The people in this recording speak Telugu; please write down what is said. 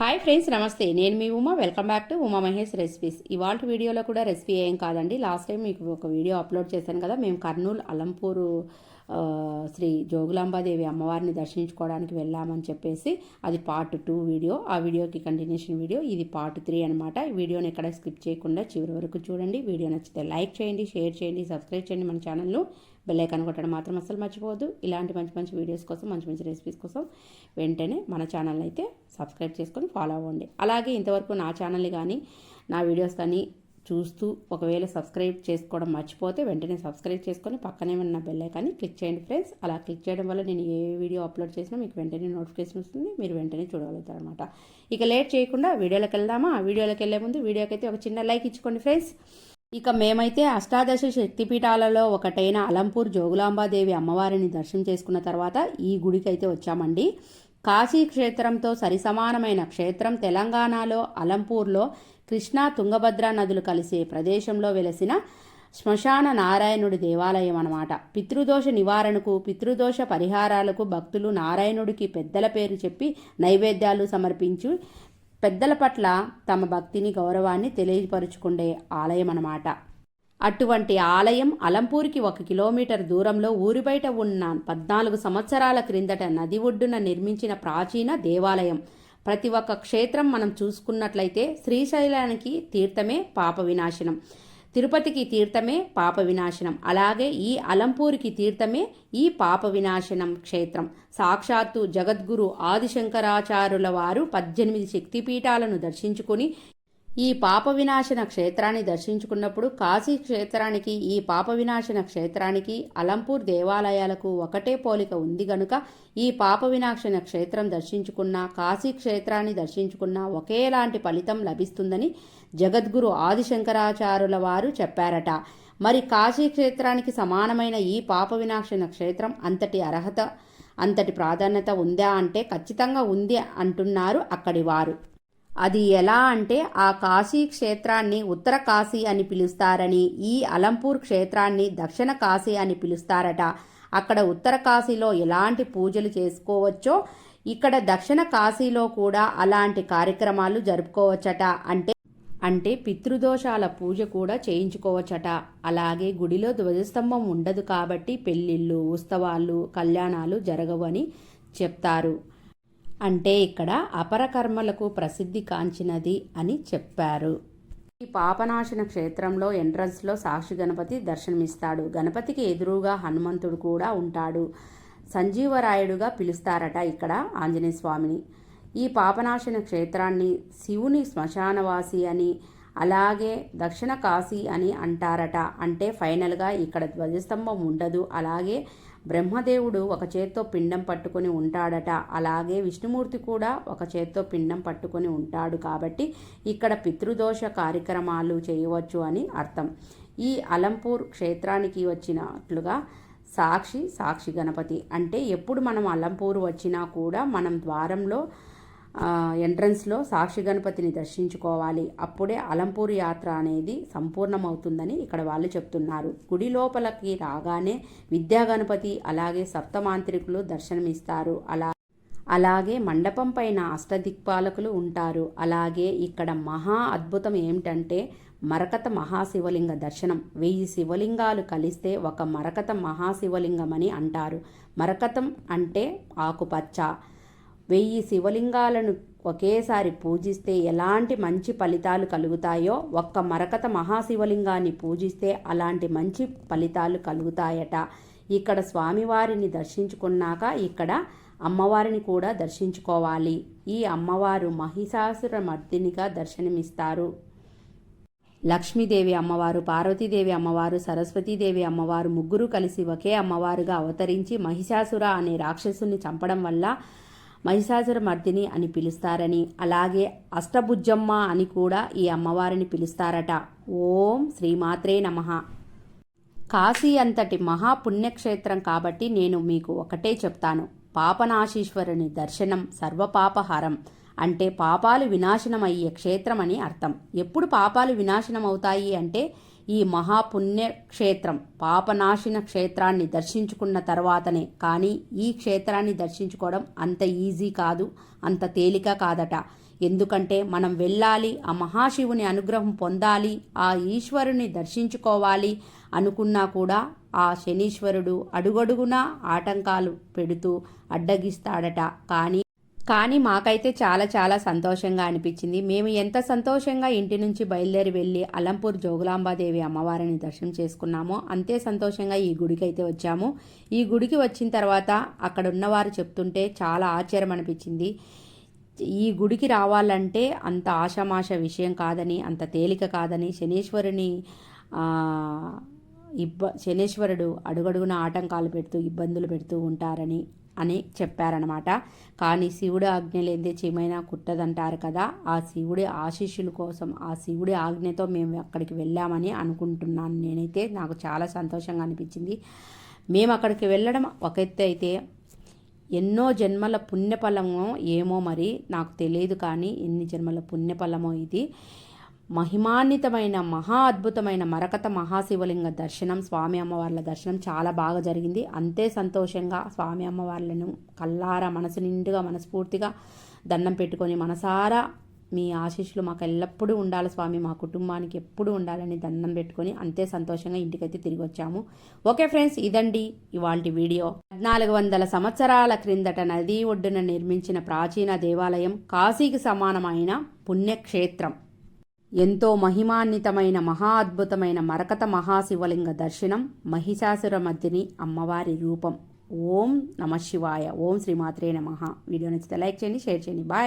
హాయ్ ఫ్రెండ్స్ నమస్తే. నేను మీ Uma. Welcome back to Uma Mahesh recipes ఇవాళ వీడియోలో కూడా రెసిపీ ఏం కాదండి. లాస్ట్ టైం మీకు ఒక వీడియో అప్లోడ్ చేశాను కదా. మేము కర్నూలు అలంపూరు శ్రీ జోగులాంబాదేవి అమ్మవారిని దర్శించుకోవడానికి వెళ్ళామని చెప్పేసి అది పార్ట్ టూ వీడియో ఆ వీడియోకి కంటిన్యూషన్ వీడియో ఇది పార్ట్ త్రీ అనమాట ఈ వీడియోని ఎక్కడ స్కిప్ చేయకుండా చివరి వరకు చూడండి. వీడియో నచ్చితే లైక్ చేయండి షేర్ చేయండి సబ్స్క్రైబ్ చేయండి మన ఛానల్ను బెల్లైకాన్ కొట్టడం మాత్రం అసలు మర్చిపోవద్దు. ఇలాంటి మంచి మంచి వీడియోస్ కోసం మంచి మంచి రెసిపీస్ కోసం వెంటనే మన ఛానల్ అయితే సబ్స్క్రైబ్ చేసుకొని ఫాలో అవ్వండి. అలాగే ఇంతవరకు నా ఛానల్ని కానీ నా వీడియోస్ కానీ చూస్తూ ఒకవేళ సబ్స్క్రైబ్ చేసుకోవడం మర్చిపోతే వెంటనే సబ్స్క్రైబ్ చేసుకొని పక్కనే ఉన్న బెల్ ఐకాన్ని క్లిక్ చేయండి ఫ్రెండ్స్ అలా క్లిక్ చేయడం వల్ల నేను ఏ వీడియో అప్లోడ్ చేసినా మీకు వెంటనే నోటిఫికేషన్ వస్తుంది. మీరు వెంటనే చూడగలుగుతారు అనమాట ఇక లేట్ చేయకుండా వీడియోలోకి వెళ్దామా? వీడియోలోకి వెళ్ళే ముందు వీడియోకి అయితే ఒక చిన్న లైక్ ఇచ్చుకోండి ఫ్రెండ్స్ ఇక మేమైతే అష్టాదశ శక్తిపీఠాలలో ఒకటైన అలంపూర్ జోగులాంబాదేవి అమ్మవారిని దర్శనం చేసుకున్న తర్వాత ఈ గుడికి అయితే వచ్చామండి. కాశీ క్షేత్రంతో సరిసమానమైన క్షేత్రం తెలంగాణలో అలంపూర్లో కృష్ణా తుంగభద్ర నదులు కలిసే ప్రదేశంలో వెలసిన శ్మశాన నారాయణుడి దేవాలయం అన్నమాట. పితృదోష నివారణకు పితృదోష పరిహారాలకు భక్తులు నారాయణుడికి పెద్దల పేరు చెప్పి నైవేద్యాలు సమర్పించి పెద్దల పట్ల తమ భక్తిని గౌరవాన్ని తెలియపరుచుకుండే ఆలయం అన్నమాట. అటువంటి ఆలయం అలంపూర్కి ఒక కిలోమీటర్ దూరంలో ఊరి బయట ఉన్న పద్నాలుగు సంవత్సరాల క్రిందట నది ఒడ్డున నిర్మించిన ప్రాచీన దేవాలయం. ప్రతి ఒక్క క్షేత్రం మనం చూసుకున్నట్లయితే శ్రీశైలానికి తీర్థమే పాప వినాశనం. తిరుపతికి తీర్థమే పాప వినాశనం. అలాగే ఈ అలంపూరికి తీర్థమే ఈ పాప వినాశనం క్షేత్రం. సాక్షాత్తు జగద్గురు ఆదిశంకరాచార్యుల వారు పద్దెనిమిది శక్తిపీఠాలను దర్శించుకుని ఈ పాప వినాశన క్షేత్రాన్ని దర్శించుకున్నప్పుడు కాశీ క్షేత్రానికి ఈ పాప వినాశన క్షేత్రానికి అలంపూర్ దేవాలయాలకు ఒకటే పోలిక ఉంది గనుక ఈ పాప వినాశన క్షేత్రం దర్శించుకున్న కాశీ క్షేత్రాన్ని దర్శించుకున్న ఒకేలాంటి ఫలితం లభిస్తుందని జగద్గురు ఆదిశంకరాచార్యుల వారు చెప్పారట. మరి కాశీ క్షేత్రానికి సమానమైన ఈ పాప వినాశన క్షేత్రం అంతటి అర్హత అంతటి ప్రాధాన్యత ఉందా అంటే ఖచ్చితంగా ఉంది అంటున్నారు అక్కడి వారు. అది ఎలా అంటే ఆ కాశీ క్షేత్రాన్ని ఉత్తర కాశీ అని పిలుస్తారని ఈ అలంపూర్ క్షేత్రాన్ని దక్షిణ కాశీ అని పిలుస్తారట. అక్కడ ఉత్తర కాశీలో ఎలాంటి పూజలు చేసుకోవచ్చో ఇక్కడ దక్షిణ కాశీలో కూడా అలాంటి కార్యక్రమాలు జరుపుకోవచ్చట. అంటే అంటే పితృదోషాల పూజ కూడా చేయించుకోవచ్చట. అలాగే గుడిలో ధ్వజస్తంభం ఉండదు కాబట్టి పెళ్ళిళ్ళు ఉత్సవాలు కళ్యాణాలు జరగవని చెప్తారు. అంటే ఇక్కడ అపరకర్మలకు ప్రసిద్ధి కాంచినది అని చెప్పారు. ఈ పాపనాశన క్షేత్రంలో ఎంట్రన్స్లో సాక్షి గణపతి దర్శనమిస్తాడు. గణపతికి ఎదురుగా హనుమంతుడు కూడా ఉంటాడు. సంజీవరాయుడుగా పిలుస్తారట ఇక్కడ ఆంజనేయ స్వామిని ఈ పాపనాశన క్షేత్రాన్ని శివుని శ్మశానవాసి అని అలాగే దక్షిణ కాశీ అని అంటారట. అంటే ఫైనల్గా ఇక్కడ ధ్వజస్తంభం ఉండదు. అలాగే బ్రహ్మదేవుడు ఒక చేత్తో పిండం పట్టుకొని ఉంటాడట. అలాగే విష్ణుమూర్తి కూడా ఒక చేత్తో పిండం పట్టుకొని ఉంటాడు కాబట్టి ఇక్కడ పితృదోష కార్యక్రమాలు చేయవచ్చు అని అర్థం. ఈ అలంపూర్ క్షేత్రానికి వచ్చినట్లుగా సాక్షి సాక్షి గణపతి. అంటే ఎప్పుడు మనం అలంపూర్ వచ్చినా కూడా మనం ద్వారంలో ఎంట్రన్స్లో సాక్షి గణపతిని దర్శించుకోవాలి. అప్పుడే అలంపూర్ యాత్ర అనేది సంపూర్ణమవుతుందని ఇక్కడ వాళ్ళు చెప్తున్నారు. గుడి లోపలికి రాగానే విద్యా గణపతి అలాగే సప్తమాంత్రికులు దర్శనమిస్తారు. అలా అలాగే మండపం పైన అష్టదిక్పాలకులు ఉంటారు. అలాగే ఇక్కడ మహా అద్భుతం ఏమిటంటే మరకత మహాశివలింగ దర్శనం. వెయ్యి శివలింగాలు కలిస్తే ఒక మరకత మహాశివలింగమని అంటారు. మరకతం అంటే ఆకుపచ్చ. వెయ్యి శివలింగాలను ఒకేసారి పూజిస్తే ఎలాంటి మంచి ఫలితాలు కలుగుతాయో ఒక్క మరకత మహాశివలింగాన్ని పూజిస్తే అలాంటి మంచి ఫలితాలు కలుగుతాయట. ఇక్కడ స్వామివారిని దర్శించుకున్నాక ఇక్కడ అమ్మవారిని కూడా దర్శించుకోవాలి. ఈ అమ్మవారు మహిషాసుర మర్దినిగా దర్శనమిస్తారు. లక్ష్మీదేవి అమ్మవారు పార్వతీదేవి అమ్మవారు సరస్వతీదేవి అమ్మవారు ముగ్గురు కలిసి ఒకే అమ్మవారుగా అవతరించి మహిషాసుర అనే రాక్షసుని చంపడం వల్ల మహిషాసురమర్దిని అని పిలుస్తారని అలాగే అష్టభుజమ్మ అని కూడా ఈ అమ్మవారిని పిలుస్తారట. ఓం శ్రీమాత్రే నమః. కాశీ అంతటి మహాపుణ్యక్షేత్రం కాబట్టి నేను మీకు ఒకటే చెప్తాను. పాపనాశీశ్వరుని దర్శనం సర్వపాపహారం. అంటే పాపాలు వినాశనమయ్యే క్షేత్రం అని అర్థం. ఎప్పుడు పాపాలు వినాశనం అవుతాయి అంటే ఈ మహాపుణ్యక్షేత్రం క్షేత్రం క్షేత్రాన్ని దర్శించుకున్న తర్వాతనే. కానీ ఈ క్షేత్రాన్ని దర్శించుకోవడం అంత ఈజీ కాదు అంత తేలిక కాదట. ఎందుకంటే మనం వెళ్ళాలి ఆ మహాశివుని అనుగ్రహం పొందాలి ఆ ఈశ్వరుని దర్శించుకోవాలి అనుకున్నా కూడా ఆ శనీశ్వరుడు అడుగడుగునా ఆటంకాలు పెడుతూ అడ్డగిస్తాడట. కానీ కానీ మాకైతే చాలా చాలా సంతోషంగా అనిపించింది. మేము ఎంత సంతోషంగా ఇంటి నుంచి బయలుదేరి వెళ్ళి అలంపూర్ జోగులాంబాదేవి అమ్మవారిని దర్శనం చేసుకున్నామో అంతే సంతోషంగా ఈ గుడికి అయితే వచ్చాము. ఈ గుడికి వచ్చిన తర్వాత అక్కడ ఉన్నవారు చెప్తుంటే చాలా ఆశ్చర్యం అనిపించింది. ఈ గుడికి రావాలంటే అంత ఆషామాష విషయం కాదని అంత తేలిక కాదని శనీశ్వరుని ఇబ్బ శనీశ్వరుడు అడుగడుగున ఆటంకాలు పెడుతూ ఇబ్బందులు పెడుతూ ఉంటారని అని చెప్పారనమాట కానీ శివుడి ఆజ్ఞ లేదే చీమైనా కుట్టదంటారు కదా ఆ శివుడి ఆశీస్సుల కోసం ఆ శివుడి ఆజ్ఞతో మేము అక్కడికి వెళ్ళామని అనుకుంటున్నాను. నేనైతే నాకు చాలా సంతోషంగా అనిపించింది. మేము అక్కడికి వెళ్ళడం ఒక ఎత్తు అయితే ఎన్నో జన్మల పుణ్యఫలమో ఏమో మరి నాకు తెలియదు కానీ ఎన్ని జన్మల పుణ్యఫలమో ఇది. మహిమాన్వితమైన మహా అద్భుతమైన మరకత మహాశివలింగ దర్శనం స్వామి అమ్మవార్ల దర్శనం చాలా బాగా జరిగింది. అంతే సంతోషంగా స్వామి అమ్మవార్లను కల్లారా మనసు నిండుగా మనస్ఫూర్తిగా దండం పెట్టుకొని మనసారా మీ ఆశీస్సులు మాకు ఎల్లప్పుడూ ఉండాలి స్వామి. మా కుటుంబానికి ఎప్పుడు ఉండాలని దండం పెట్టుకొని అంతే సంతోషంగా ఇంటికైతే తిరిగి వచ్చాము. ఓకే ఫ్రెండ్స్ ఇదండి ఇవాళ వీడియో. పద్నాలుగు వందల సంవత్సరాల క్రిందట నదీ ఒడ్డున నిర్మించిన ప్రాచీన దేవాలయం కాశీకి సమానమైన పుణ్యక్షేత్రం. ఎంతో మహిమాన్వితమైన మహా అద్భుతమైన మరకత మహాశివలింగ దర్శనం మహిషాసురమర్దిని అమ్మవారి రూపం. ఓం నమ శివాయ. ఓం శ్రీమాత్రే నమ. వీడియో నచ్చితే లైక్ చేయండి షేర్ చేయండి. బాయ్.